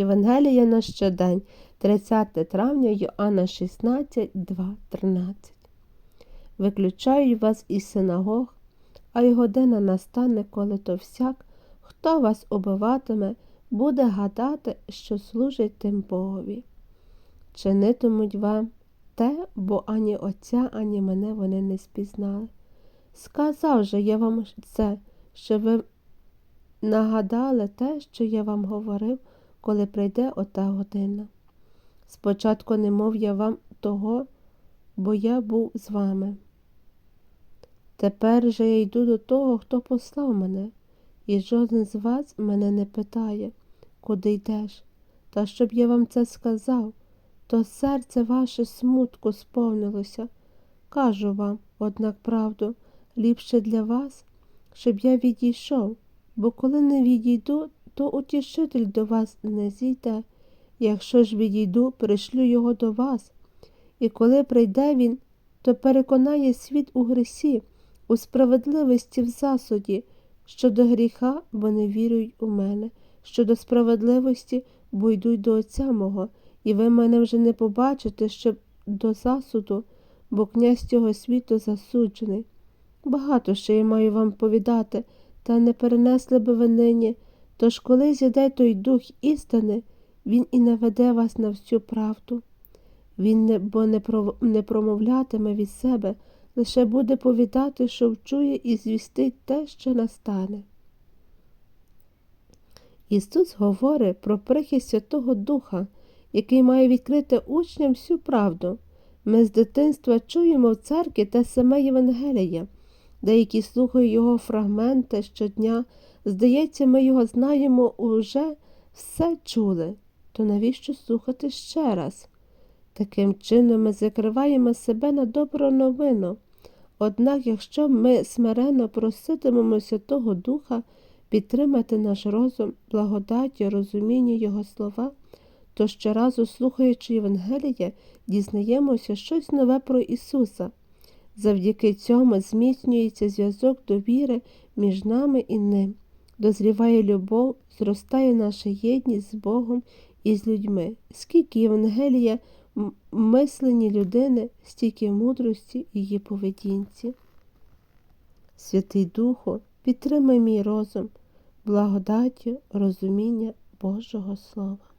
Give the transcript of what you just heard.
Євангелія на щодень, 30 травня Йоанна 16, 2, 13. Виключають вас із синагог, а й година настане, коли то всяк, хто вас убиватиме, буде гадати, що служить тим Богові. Чинитимуть вам те, бо ані Отця, ані мене вони не спізнали. Сказав же я вам це, що ви нагадали те, що я вам говорив, коли прийде ота година. Спочатку не мов я вам того, бо я був з вами. Тепер же я йду до того, хто послав мене, і жоден з вас мене не питає, куди йдеш. Та щоб я вам це сказав, то серце ваше смутку сповнилося. Кажу вам, однак правду, ліпше для вас, щоб я відійшов, бо коли не відійду, то утішитель до вас не зійде. Якщо ж відійду, пришлю його до вас. І коли прийде він, то переконає світ у гресі, у справедливості в засуді, щодо гріха, бо не вірують у мене, щодо справедливості, бо йдуть до Отця мого, і ви мене вже не побачите, щоб до засуду, бо князь цього світу засуджений. Багато ще я маю вам повідати, та не перенесли би ви нині, тож коли зійде той дух істини, він і наведе вас на всю правду. Він не, бо не, про, не промовлятиме від себе, лише буде повідати, що вчує і звістить те, що настане. Ісус говорить про прихід Святого Духа, який має відкрити учням всю правду. Ми з дитинства чуємо в церкві те саме Євангеліє, деякі слухають його фрагменти щодня. Здається, ми його знаємо уже все чули, то навіщо слухати ще раз? Таким чином ми закриваємо себе на добру новину. Однак, якщо ми смиренно проситимемо Святого Духа підтримати наш розум, благодаті, розуміння Його слова, то щоразу, слухаючи Євангеліє, дізнаємося щось нове про Ісуса. Завдяки цьому зміцнюється зв'язок довіри між нами і Ним, дозріває любов, зростає наша єдність з Богом і з людьми. Скільки Євангелія мислені людини, стільки мудрості її поведінці. Святий Духу, підтримай мій розум, благодаттю, розуміння Божого Слова.